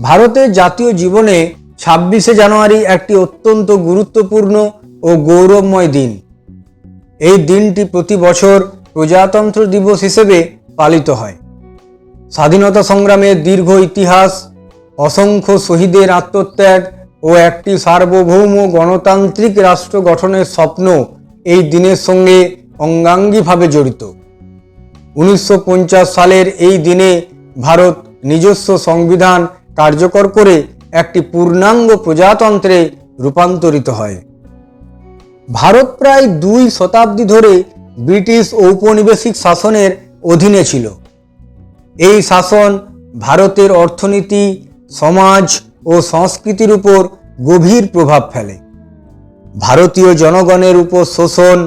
ভারতের জাতীয় জীবনে ছাব্বিশে জানুয়ারি একটি অত্যন্ত গুরুত্বপূর্ণ ও গৌরবময় দিন। এই দিনটি প্রতি বছর প্রজাতন্ত্র দিবস হিসেবে পালিত হয়। স্বাধীনতা সংগ্রামের দীর্ঘ ইতিহাস, অসংখ্য শহীদের আত্মত্যাগ ও একটি সার্বভৌম গণতান্ত্রিক রাষ্ট্র গঠনের স্বপ্ন এই দিনের সঙ্গে অঙ্গাঙ্গিভাবে জড়িত। উনিশশো পঞ্চাশ সালের এই দিনে ভারত নিজস্ব সংবিধান কার্যকর করে একটি পূর্ণাঙ্গ প্রজাতন্ত্রে রূপান্তরিত হয়। ভারত প্রায় দুই শতাব্দী ধরে ব্রিটিশ ঔপনিবেশিক শাসনের অধীনে ছিল। এই শাসন ভারতের অর্থনীতি, সমাজ ও সংস্কৃতির উপর গভীর প্রভাব ফেলে। ভারতীয় জনগণের উপর শোষণ,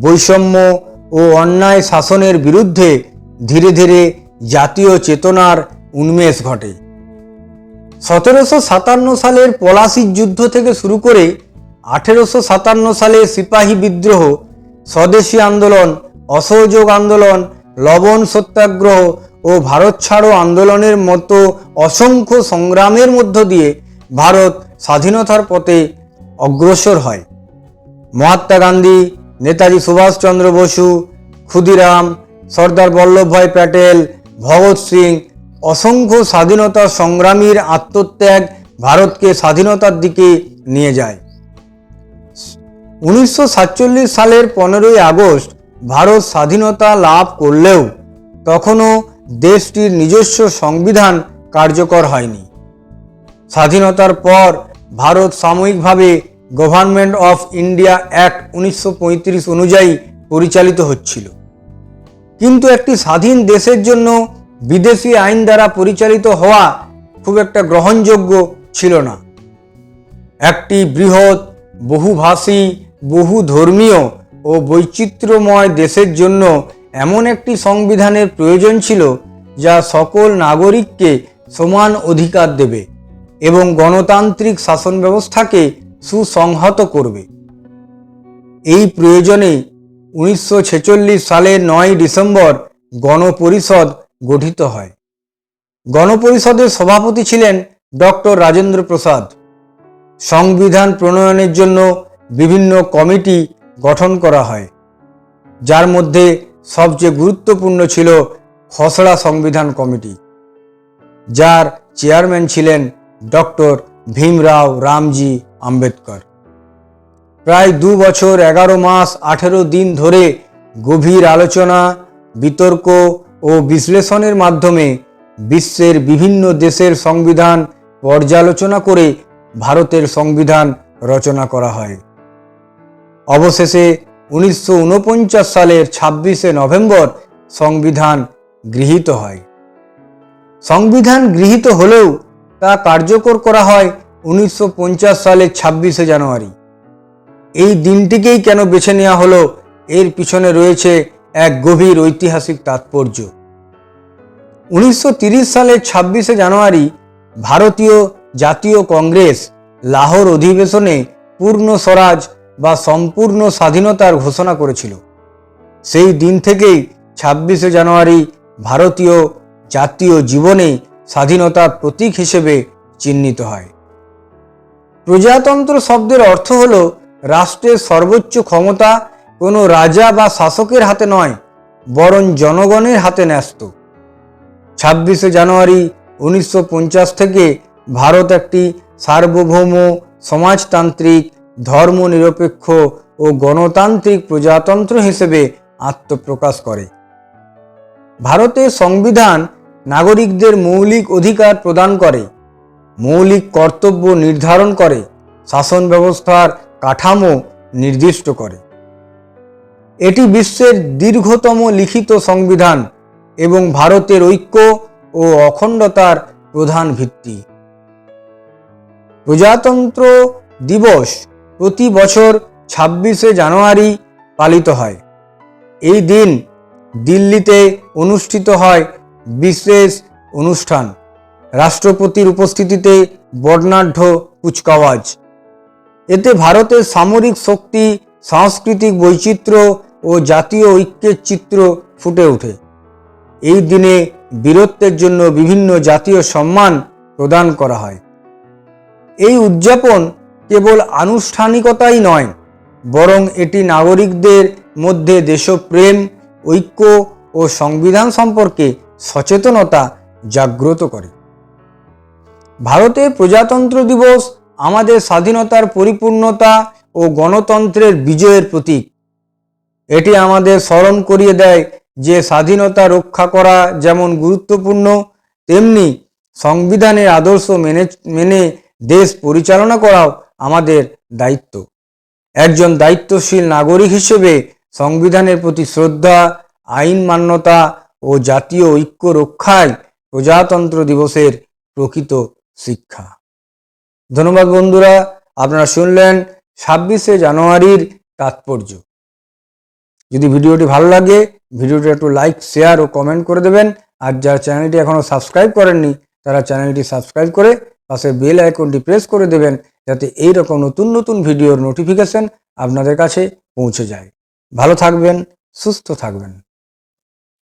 বৈষম্য ও অন্যায় শাসনের বিরুদ্ধে ধীরে ধীরে জাতীয় চেতনার উন্মেষ ঘটে। সতেরোশো সাতান্ন সালের পলাশির যুদ্ধ থেকে শুরু করে আঠেরোশো সাতান্ন সালে সিপাহী বিদ্রোহ, স্বদেশী আন্দোলন, অসহযোগ আন্দোলন, লবণ সত্যাগ্রহ ও ভারত ছাড়ো আন্দোলনের মতো অসংখ্য সংগ্রামের মধ্য দিয়ে ভারত স্বাধীনতার পথে অগ্রসর হয়। মহাত্মা গান্ধী, নেতাজি সুভাষচন্দ্র বসু, ক্ষুদিরাম, সর্দার বল্লভভাই প্যাটেল, ভগৎ সিং অসংখ্য স্বাধীনতা সংগ্রামীর আত্মত্যাগ ভারতকে স্বাধীনতার দিকে নিয়ে যায়। উনিশশো সাতচল্লিশ সালের পনেরোই আগস্ট ভারত স্বাধীনতা লাভ করলেও তখনও দেশটির নিজস্ব সংবিধান কার্যকর হয়নি। স্বাধীনতার পর ভারত সাময়িকভাবে গভর্নমেন্ট অফ ইন্ডিয়া অ্যাক্ট উনিশশো পঁয়ত্রিশ অনুযায়ী পরিচালিত হচ্ছিল। কিন্তু একটি স্বাধীন দেশের জন্য বিদেশি আইন দ্বারা পরিচালিত হওয়া খুব একটা গ্রহণযোগ্য ছিল না। একটি বৃহৎ, বহুভাষী বহু ধর্মীয় ও বৈচিত্র্যময় দেশের জন্য এমন একটি সংবিধানের প্রয়োজন ছিল যা সকল নাগরিককে সমান অধিকার দেবে এবং গণতান্ত্রিক শাসন ব্যবস্থাকে সুসংহত করবে। এই প্রয়োজনে উনিশশো ছেচল্লিশ সালের নয় ডিসেম্বর গণপরিষদ গঠিত হয়। গণপরিষদের সভাপতি ছিলেন ডক্টর রাজেন্দ্র প্রসাদ। সংবিধান প্রণয়নের জন্য বিভিন্ন কমিটি গঠন করা হয়। যার মধ্যে সবচেয়ে গুরুত্বপূর্ণ ছিল খসড়া সংবিধান কমিটি। যার চেয়ারম্যান ছিলেন ডক্টর ভীমরাও রামজি আম্বেদকর। প্রায় দু বছর, এগারো মাস, আঠেরো দিন ধরে গভীর আলোচনা, বিতর্ক ও বিশ্লেষণের মাধ্যমে বিশ্বের বিভিন্ন দেশের সংবিধান পর্যালোচনা করে ভারতের সংবিধান রচনা করা হয়। অবশেষে উনিশশো ঊনপঞ্চাশ সালের ছাব্বিশে নভেম্বর সংবিধান গৃহীত হয়। সংবিধান গৃহীত হলেও তা কার্যকর করা হয় উনিশশো পঞ্চাশ সালের ছাব্বিশে জানুয়ারি। এই দিনটিকেই কেন বেছে নেওয়া হলো, এর পিছনে রয়েছে এক গভীর ঐতিহাসিক তাৎপর্য। উনিশশো সালের ছাব্বিশে জানুয়ারি ভারতীয় জাতীয় কংগ্রেস লাহোর অধিবেশনে পূর্ণ স্বরাজ বা সম্পূর্ণ স্বাধীনতার ঘোষণা করেছিল। সেই দিন থেকেই ছাব্বিশে জানুয়ারি ভারতীয় জাতীয় জীবনে স্বাধীনতার প্রতীক হিসেবে চিহ্নিত হয়। প্রজাতন্ত্র শব্দের অর্থ হল রাষ্ট্রের সর্বোচ্চ ক্ষমতা কোনো রাজা বা শাসকের হাতে নয়, বরং জনগণের হাতে ন্যস্ত। ছাব্বিশে জানুয়ারি উনিশশো পঞ্চাশ থেকে ভারত একটি সার্বভৌম সমাজতান্ত্রিক, ধর্মনিরপেক্ষ ও গণতান্ত্রিক প্রজাতন্ত্র হিসেবে আত্মপ্রকাশ করে। ভারতের সংবিধান নাগরিকদের মৌলিক অধিকার প্রদান করে, মৌলিক কর্তব্য নির্ধারণ করে, শাসন ব্যবস্থার কাঠামো নির্দিষ্ট করে। এটি বিশ্বের দীর্ঘতম লিখিত সংবিধান। এবং ভারতের ঐক্য ও অখণ্ডতার প্রধান ভিত্তি। প্রজাতন্ত্র দিবস প্রতি বছর ছাব্বিশে জানুয়ারি পালিত হয়। এই দিন দিল্লিতে অনুষ্ঠিত হয় বিশেষ অনুষ্ঠান। রাষ্ট্রপতির উপস্থিতিতে বর্ণাঢ্য কুচকাওয়াজ। এতে ভারতের সামরিক শক্তি, সাংস্কৃতিক বৈচিত্র্য ও জাতীয় ঐক্যের চিত্র ফুটে ওঠে। এই দিনে বীরত্বের জন্য বিভিন্ন জাতীয় সম্মান প্রদান করা হয়। এই উদযাপন কেবল আনুষ্ঠানিকতাই নয়, বরং এটি নাগরিকদের মধ্যে দেশপ্রেম, ঐক্য ও সংবিধান সম্পর্কে সচেতনতা জাগ্রত করে। ভারতে প্রজাতন্ত্র দিবস আমাদের স্বাধীনতার পরিপূর্ণতা ও গণতন্ত্রের বিজয়ের প্রতীক। এটি আমাদের স্মরণ করিয়ে দেয় যে স্বাধীনতা রক্ষা করা যেমন গুরুত্বপূর্ণ, তেমনি সংবিধানের আদর্শ মেনে মেনে দেশ পরিচালনা করাও আমাদের দায়িত্ব। একজন দায়িত্বশীল নাগরিক হিসেবে সংবিধানের প্রতি শ্রদ্ধা, আইন মান্যতা ও জাতীয় ঐক্য রক্ষায় প্রজাতন্ত্র দিবসের প্রকৃত শিক্ষা। ধন্যবাদ বন্ধুরা, আপনারা শুনলেন ছাব্বিশে জানুয়ারির তাৎপর্য। যদি ভিডিওটি ভালো লাগে, ভিডিওটি একটু লাইক শেয়ার ও কমেন্ট করে দেবেন। আর যারা চ্যানেলটি এখনও সাবস্ক্রাইব করেননি, তারা চ্যানেলটি সাবস্ক্রাইব করে পাশে বেল আইকনটি প্রেস করে দেবেন, যাতে এই রকম নতুন নতুন ভিডিওর নোটিফিকেশন আপনাদের কাছে পৌঁছে যায়। ভালো থাকবেন, সুস্থ থাকবেন।